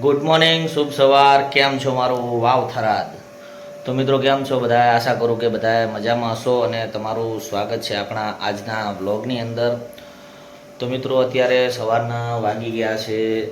Good morning શુભ સવાર. કેમ છો મારું? વાવ થરાદ. તો મિત્રો, કેમ છો બધા આશા કરું કે બધા મજામાં હશો અને તમારું સ્વાગત છે આપણા આજના બ્લોગની અંદર. તો મિત્રો, અત્યારે સવારના વાગી ગયા છે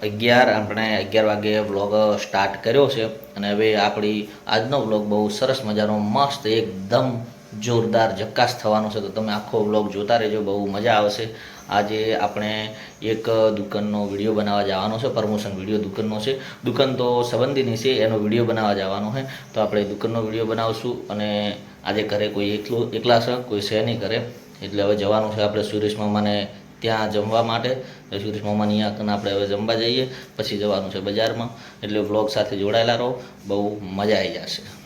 અગિયાર. આપણે અગિયાર વાગે બ્લોગ સ્ટાર્ટ કર્યો છે અને હવે આપણી આજનો બ્લોગ બહુ સરસ મજાનો, મસ્ત, એકદમ જોરદાર જક્કાસ થવાનો છે, તો તમે આખો બ્લોગ જોતા રહેજો, બહુ મજા આવશે. આજે આપણે એક દુકાનનો વીડિયો બનાવવા જવાનો છે, પ્રમોશન વીડિયો દુકાનનો છે. દુકાન તો સંબંધીની છે, એનો વીડિયો બનાવવા જવાનો છે. તો આપણે દુકાનનો વીડિયો બનાવશું અને આજે ઘરે કોઈ એકલું, એકલા છે, કોઈ છે નહીં ઘરે. એટલે હવે જવાનું છે આપણે સુરેશ મામાને ત્યાં જમવા માટે. સુરેશ મામાની આગળ આપણે હવે જમવા જઈએ, પછી જવાનું છે બજારમાં. એટલે વ્લોગ સાથે જોડાયેલા રહો, બહુ મજા આવી જશે.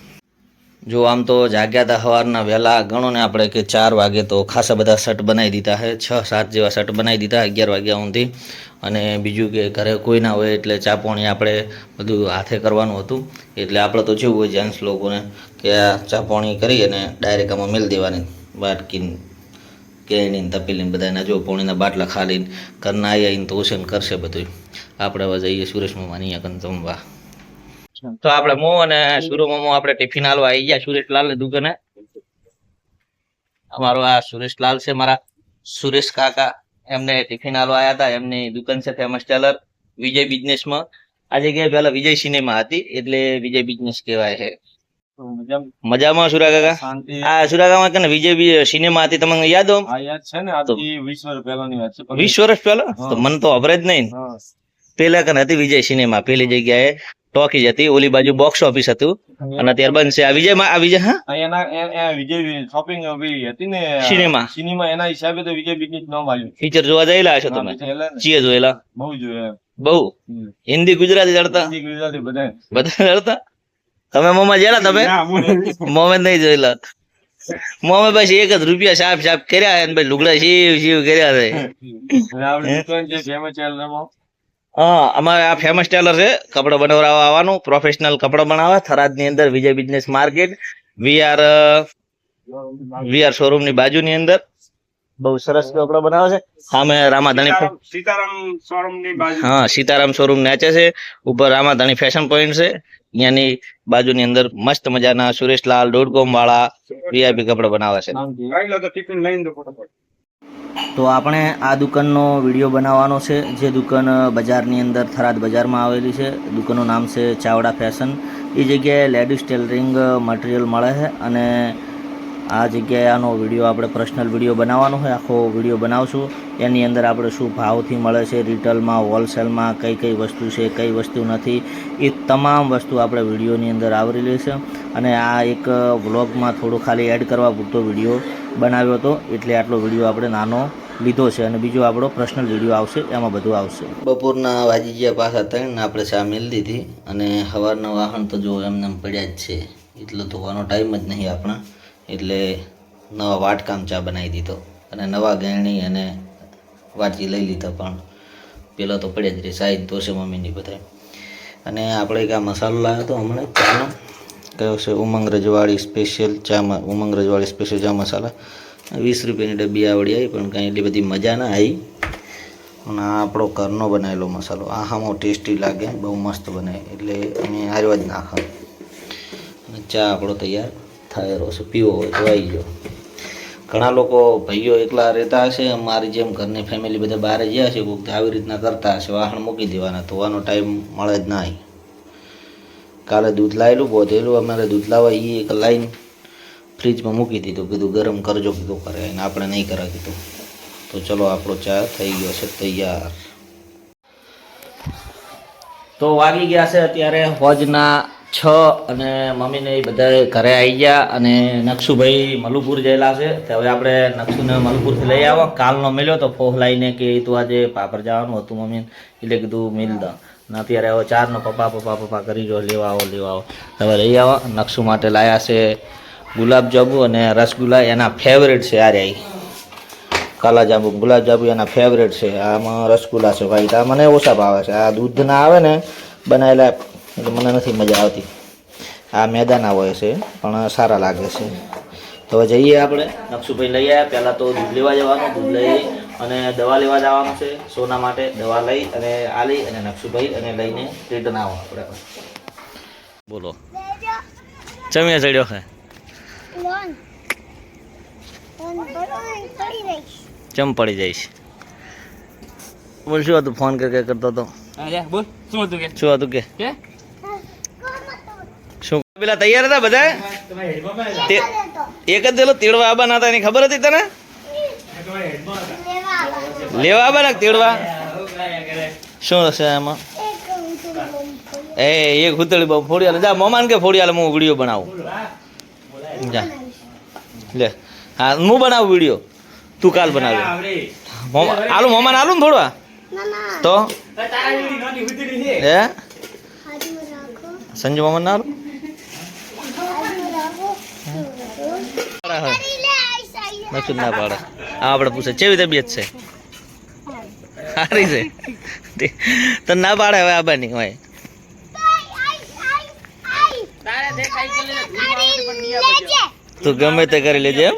જો આમ તો જાગ્યા હતા સવારના વહેલા ગણો ને આપણે કે ચાર વાગે તો ખાસા બધા શર્ટ બનાવી દીધા છે. છ, સાત જેવા શર્ટ બનાવી દીધા અગિયાર વાગ્યા સુધી અને બીજું કે ઘરે કોઈ ના હોય એટલે ચા પાણી આપણે બધું હાથે કરવાનું હતું. એટલે આપણે તો જેવું હોય જેન્ટ્સ લોકોને કે આ ચા પાણી કરી અને ડાયરેક્ટ આમાં મેળ દેવાની. બાટકીને કેણીને તપેલીને બધાને જો પાણીના બાટલા ખાલીને ઘરના આવી આવીને તો ઓશન કરશે બધું આપણે હવે જઈએ સુરેશ મામાની અહીંયા જમવા. તો આપણે મો અને સુરો મામો આપણે ટિફિન હાલવા આવી ગયા સુરેશલાલ ને દુકાને. અમારો આ સુરેશલાલ છે મારા સુરેશ કાકા. એમને ટિફિન હાલવા આવ્યા હતા એમની દુકાન છે ફેમસ ટેલર વિજય બિઝનેસમાં આ જગ્યાએ પેલા વિજય સિનેમા હતી એટલે વિજય બિઝનેસ કહેવાય છે. મજામાં? સુરા કાકા? આ સુરા કાકા કે વિજય સિનેમા હતી તમને યાદ હો આ યાદ છે ને આજથી વીસ વર્ષ પહેલાની વાત છે પણ- વીસ વર્ષ પહેલા? તો મને તો અભરે જ નહીં. પેલા કને હતી વિજય સિનેમા પેલી જગ્યાએ ટોકીજ હતી ઓલી બાજુ બોક્સ ઓફિસ હતું. અને ત્યાર બનશે આ વિજય આ વિજય હા? એના વિજય શોપિંગ હતી ને સિનેમા. સિનેમા એના હિસાબે તો વિજય બિઝનેસ નામ આવ્યું ફીચર જોવા જયેલા છો તમે. ચીએ જોયેલા? બહુ જોયા બહુ? હિન્દી ગુજરાતી લડતા હિન્દી, ગુજરાતી બધા બધા લડતા તમે મોમાં જેલા તમે? મોમે નહીં જોયેલા. મોમે બસ એક જ રૂપિયા સાફ સાફ કર્યા અને ભાઈ લુગડા શીવ શીવ કર્યા છે. હા અમારે આ ફેમસ ટેલર છે કપડા બનાવવા આવવાનું પ્રોફેશનલ કપડા બનાવવા થરાદની અંદર Vijay business market VR VR શોરૂમની બાજુની અંદર. બહુ સરસ કપડા બનાવે છે. સામે રામાધાણી સીતારામ- સીતારામની બાજુ. હા સીતારામ શોરૂમ નાચે છે. ઉપર રામાધાણી ફેશન પોઈન્ટ છે. અહીંયાની બાજુની અંદર મસ્ત મજાના સુરેશલાલ ડોટ કોમ વાળા વીઆઈપી કપડા બનાવે છે. તો આપણે આ દુકાનનો વીડિયો બનાવવાનો છે. જે દુકાન બજારની અંદર થરાદ બજારમાં આવેલી છે. દુકાનનું નામ છે ચાવડા ફેશન. એ જગ્યાએ લેડીઝ ટેલરિંગ મટીરિયલ મળે છે અને આ જગ્યાએ આનો વીડિયો આપણે પર્સનલ વીડિયો બનાવવાનો હોય આખો વીડિયો બનાવશું. એની અંદર આપણે શું ભાવથી મળે છે, રિટેલમાં, હોલસેલમાં કઈ કઈ વસ્તુ છે, કઈ વસ્તુ નથી. એ તમામ વસ્તુ આપણે વિડીયોની અંદર આવરેલી છે. અને આ એક વ્લોગમાં થોડું ખાલી એડ કરવા પૂરતો વીડિયો બનાવ્યો હતો, એટલે આટલો વીડિયો આપણે નાનો લીધો છે અને બીજો આપણો પર્સનલ વીડિયો આવશે, એમાં બધું આવશે. બપોરના વાજી ગયા પાછા ત્રણ, આપણે ચા મેળ દીધી અને સવારના વાહન તો જો એમને એમ પડ્યા જ છે, એટલો ધોવાનો ટાઈમ જ નહીં આપણા, એટલે નવા વાટકામ ચા બનાવી દીધો. અને નવા ગેરણી અને વાટકી લઈ લીધા પણ, પેલો તો પડ્યા જ રહે સાઈડ તો છે મમ્મીની બધા અને આપણે એક આ મસાલો લાવ્યો હતો હમણાં, ચાનો. કયો છે? ઉમંગ રજવાળી સ્પેશિયલ ચા ઉમંગ રજવાળી સ્પેશિયલ ચા મસાલા. વીસ રૂપિયાની ડબ્બી આવડી આવી, પણ કાંઈ એટલી બધી મજા ના આવી. અને આ આપણો ઘરનો બનાવેલો મસાલો. આ હામો ટેસ્ટી લાગે, બહુ મસ્ત બને. એટલે અમે આર્યો જ નાખો. અને ચા આપણો તૈયાર થયેલો છે, પીવો હોય તો આવી ગયો. ઘણા લોકો ભાઈઓ એકલા રહેતા હશે અમારી જેમ ઘરની ફેમિલી બધા બહાર ગયા છે કોઈક આવી રીતના કરતા હશે, વાહન મૂકી દેવાના, ધોવાનો ટાઈમ મળે જ ના કાલે દૂધ લાવેલું બોધેલું, અમારે દૂધ લાવવા એ એક લાઈન ફ્રીજમાં મૂકી દીધું, કીધું ગરમ કરજો, કીધું કરે અને આપણે નહીં કરા કીધું. તો ચલો, આપણો ચા થઈ ગયો છે, તૈયાર. તો વાગી ગયા છે અત્યારે હોજના છ અને મમ્મીને એ બધા ઘરે આવી ગયા અને નકશુભાઈ મલુપુર જયેલા છે. તો હવે આપણે નકશુને મલુપુરથી લઈ આવો. કાલનો મળ્યો તો ફોહ લાઈને કે તું આજે પાપર જવાનું હતું મમ્મીને. એટલે કીધું મિલ દા ને અત્યારે હવે ચારનો પપ્પા પપ્પા પપ્પા કરી જો, લેવા આવો લેવા આવો. હવે લઈ આવો. નકશુ માટે લાયા છે ગુલાબજાંબુ અને રસગુલ્લા. એના ફેવરેટ છે આ રહી કાલાજાંબુ ગુલાબજાંબુ ગુલાબ એના ફેવરેટ છે. આમાં રસગુલ્લા છે ભાઈ. આ મને ઓછા ભાવે છે. આ દૂધના આવે ને બનાવેલા એટલે મને નથી મજા આવતી. આ મેદાના હોય છે, પણ સારા લાગે છે. તો જઈએ આપણે. નકશુભાઈ લઈ આવ્યા. પહેલાં તો દૂધ લેવા જવાનું, દૂધ લઈ અને દવા લેવા જવાનું છે સોના માટે. દવા લઈ અને આલી અને નકશુભાઈ અને લઈને રિટર્ન આવો આપણે બોલો. ચમ્યા ચડ્યો હે? ચમ પડી જઈશ? બોલ શું હતું? ફોન કે કરતો હતો. બોલ. શું હતું કે? શું હતું કે? શું? પેલા તૈયાર હતા બધા? એક જ પેલો તેડવા આવવાના હતા એની ખબર હતી તને? લેવા આવા તેડવા? શું હશે ખોલ્યું. એ એક હુતળી બહુ ફોડી જા મોમાન કે ફોડી હું વીડિયો બનાવું. જા. લે. હા હું બનાવું વીડિયો? તું કાલ બનાવી. આલું મોમાન આલું ને થોડવા. ના ના. તો? હે? સંજુ રાખો. મોમાન ના આલું નથી ના પાડે. આ આપણે પૂછે કેવી તબિયત છે? સારી છે. તો ના પાડે હવે આબાની હોય. તું ગમે તે કરી લેજે એમ.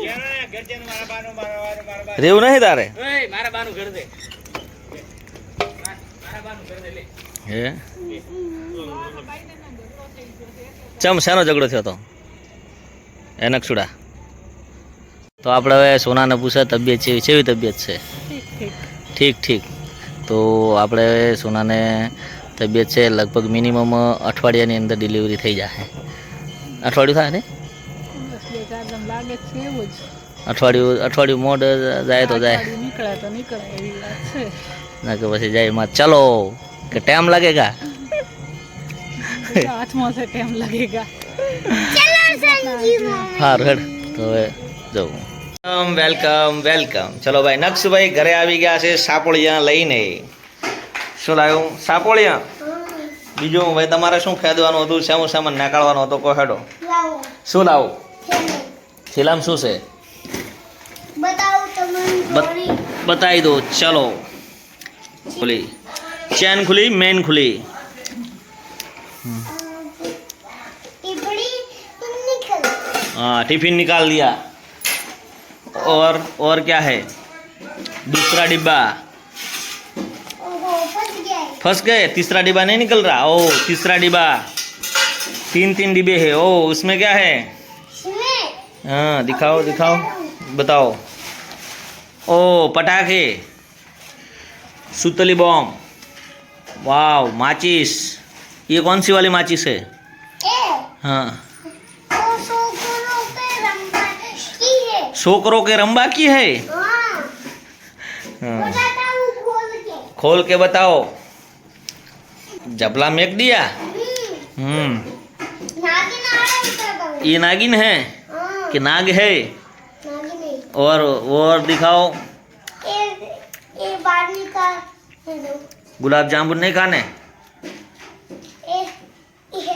રેવું નહીં તારે? હે? ચમ શાનો ઝઘડો થયો તો? એ નકશુડા તો આપણે હવે સોનાને પૂછે તબિયત છે કેવી તબિયત છે? ઠીક ઠીક. તો આપણે સોનાને તબિયત છે લગભગ મિનિમમ અઠવાડિયાની અંદર ડિલિવરી થઈ જશે અઠવાડિયું થાય ને? અઠવાડિયું અઠવાડિયું મોડ જાય તો જાય. અઠવાડિયું નીકળે તો નીકળે એવી વાત છે. ના કે પછી જાય એમાં ચલો કે ટાઈમ લાગેગા હાથમાં ટાઈમ લાગેગા સારું હેડ તો હવે જવું. વેલકમ વેલકમ ચલો ભાઈ નક્ષભાઈ ઘરે આવી ગયા છે સાપોળિયા લઈને શું લાવ્યું સાપોળિયા બીજું ભાઈ તમારે શું ફેદવાનું હતું સામું સામાન નાકાળવાનો હતો કહો હેડો લાવો શું લાવું થેલો. થેલામ શું છે બતાવું તમને બત- થોડી. બતાવી દો ચલો ખુલી ચેન ખુલી મેન ખુલી टिप्पणी निकल हाँ टिफिन निकाल दिया और और क्या है? दूसरा डिब्बा। फंस गए? तीसरा डिब्बा नहीं निकल रहा? ओ तीसरा डिब्बा। तीन तीन डिब्बे है। ओ उसमें क्या है? हाँ दिखाओ दिखाओ। बताओ। ओ पटाखे। सुतली बॉम्ब वाव माचिस। ये कौन सी वाली माचिस है? हाँ। છોકરો के रंबा की है? हाँ। खोल के बताओ। जबला मेक दिया? हम्म। ये नागिन है? कि नाग है? और और दिखाओ। गुलाब जामुन नहीं खाने?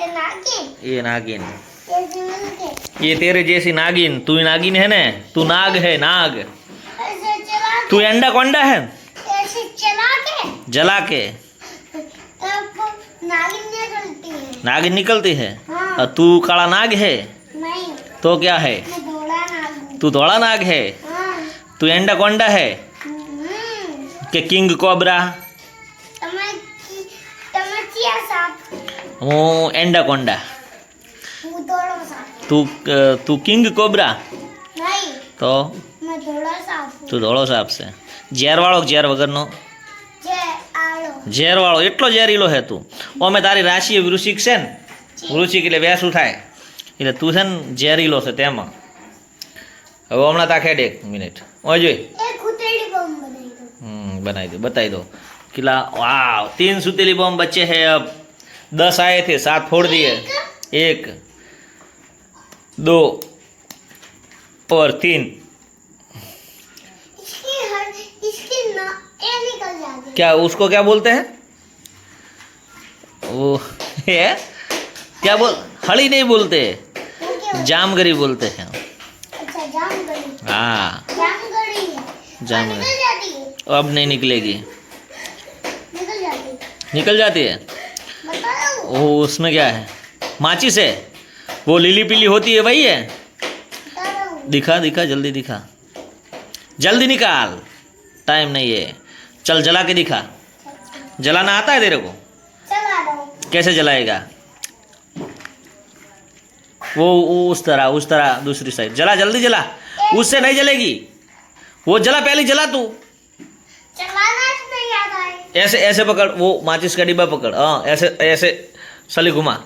नागिन। ये नागिन। ये जिमल के ये तेरे जैसी नागिन तू नागिन है ना तू नाग है नाग ऐसे चला तू अंडा कोंडा है ऐसे चला के जला के तब नागिन निकलती है नागिन निकलती है हाँ और तू काला नाग है नहीं तो क्या है मैं दौड़ा नाग तू धोला नाग है हाँ तू एंडा कोंडा है हम्म કે કિંગ કોબ્રા તમે તમે ક્યાં સાપ હું એન્ડાકોન્ડા હું દોડો સાપ તું તું કિંગ કોબરા? તો? તું ધોળો સાપ છે. ઝેરવાળો ઝેર વગરનો? ઝેરવાળો. એટલો ઝેરીલો હે તું. અમે તારી રાશિ વૃશ્ચિક છે ને? વૃશ્ચિક એટલે વેસું થાય. એટલે તું છે ને ઝેરીલો છે તેમાં. હવે હમણાં તા ખેડ એક મિનિટ. ઓય જોઈ. હમ બનાવી દો બતાવી દો કિલા વાવ તીન સુતેલી બોમ્બ બચ્ચે હે દસ આયે થે સાત ફોડ દઈએ એક. दो और तीन। इसकी हर इसकी निकल जाती क्या उसको क्या बोलते हैं? वो है? क्या बोल हड़ी नहीं बोलते जामगरी बोलते हैं। अच्छा जाम गड़ी हाँ। जाम गड़ी जाम और निकल जाती है। अब नहीं निकलेगी। निकल जाती है। निकल जाती है? वो उसमें क्या है? माचिस है? वो लीली पीली होती है, वही है। दिखा दिखा, जल्दी दिखा। जल्दी निकाल। टाइम नहीं है। चल, जला के दिखा। जलाना आता है तेरे को? कैसे जलाएगा? वो उस तरह उस तरह, दूसरी साइड जला, जल्दी जला। उससे नहीं जलेगी। वो जला, पहले जला तू। ऐसे ऐसे पकड़, वो माचिस का डिब्बा पकड़। हाँ ऐसे ऐसे, सली घुमा।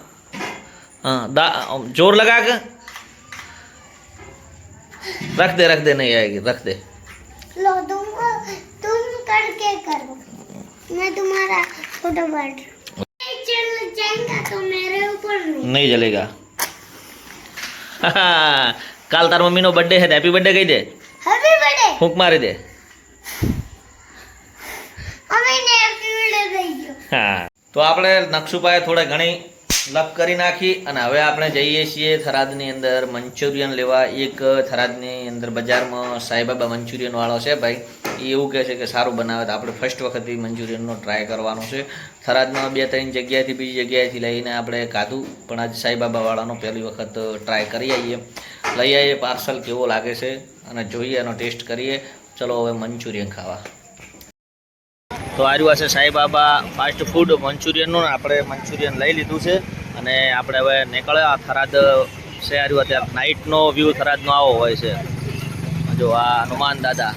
हाँ दा जोर लगा के रख दे रख दे नहीं आएगी रख दे लो तुम तुम करके करो मैं तुम्हारा फोटो बैठ चल जाएगा तो मेरे ऊपर नहीं નહીં જલેગા કાલ તાર મમ્મીનો બર્થડે છે હેપી બર્થડે કહી દે हैप्पी बर्थडे ફૂંક મારી દે हमें ने हैप्पी बर्थडे दे दो હા તો આપણે નકશુભાઈ થોડે ઘણી લપ કરી નાખી અને હવે આપણે જઈએ છીએ થરાદની અંદર મંચુરિયન લેવા. એક થરાદની અંદર બજારમાં સાઈબાબા મંચુરિયન વાળો છે ભાઈ. એ એવું કહે છે કે સારું બનાવે તો આપણે ફર્સ્ટ વખત બી મંચુરિયનનો ટ્રાય કરવાનો છે. થરાદમાં બે ત્રણ જગ્યાએથી બીજી જગ્યાએથી લઈને આપણે કાધું પણ આજે સાઈબાબા વાળાનો પહેલી વખત ટ્રાય કરી આવીએ લઈ આવીએ પાર્સલ કેવો લાગે છે અને જોઈએ એનો ટેસ્ટ કરીએ. ચલો હવે મંચુરિયન ખાવા. તો આર્યું છે સાંઈબાબા ફાસ્ટ ફૂડ મંચુરિયનનું આપણે મંચુરિયન લઈ લીધું છે અને આપણે હવે નીકળ્યા થરાદ છે આર્યું અત્યારે નાઇટનો વ્યૂ થરાદનો આવો હોય છે. જો આ હનુમાન દાદા.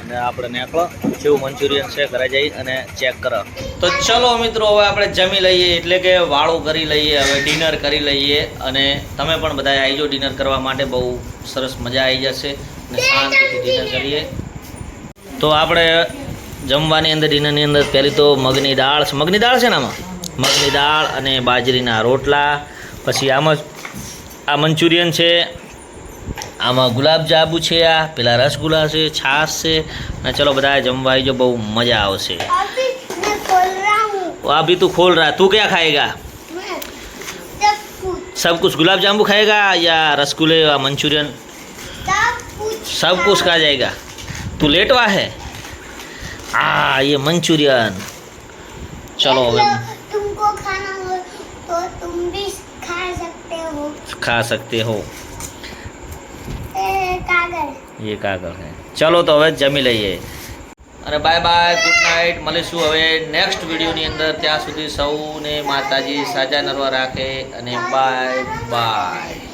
અને આપણે નીકળો, જેવું મંચુરિયન છે, ઘરે જઈ અને ચેક કરો. તો ચલો મિત્રો, હવે આપણે જમી લઈએ, એટલે કે વાળું કરી લઈએ, હવે ડિનર કરી લઈએ અને તમે પણ બધા આવી જાઓ ડિનર કરવા માટે, બહુ સરસ મજા આવી જશે. અને શાંતિથી ડિનર કરીએ. તો આપણે જમવાની અંદર ડિનરની અંદર પહેલી તો મગની દાળ છે મગની દાળ છે ને આમાં મગની દાળ અને બાજરીના રોટલા પછી આમાં આ મંચુરિયન છે આમાં ગુલાબ જાંબુ છે આ પેલા રસગુલ્લા છે છાશ છે અને ચલો બધા જમવા આવી જાઓ બહુ મજા આવશે अभी मैं खोल रहा हूँ अभी तू खोल रहा है तू क्या खाएगा मैं सब कुछ सब कुछ गुलाब जामुन खाएगा या रसगुल्ले या मंचूरियन सब कुछ सब कुछ खा जाएगा तू लेटवा है हाँ ये मंचूरियन चलो देख હવે लो, तुमको खाना हो तो तुम भी खा सकते हो खा सकते हो ए, कागज ये કાગળ હે ચલો તો હવે જમી લઈએ અને બાય બાય ગુડ નાઇટ મળીશું હવે નેક્સ્ટ વિડીયોની અંદર ત્યાં સુધી સૌને માતાજી સાજા નરવા રાખે અને બાય બાય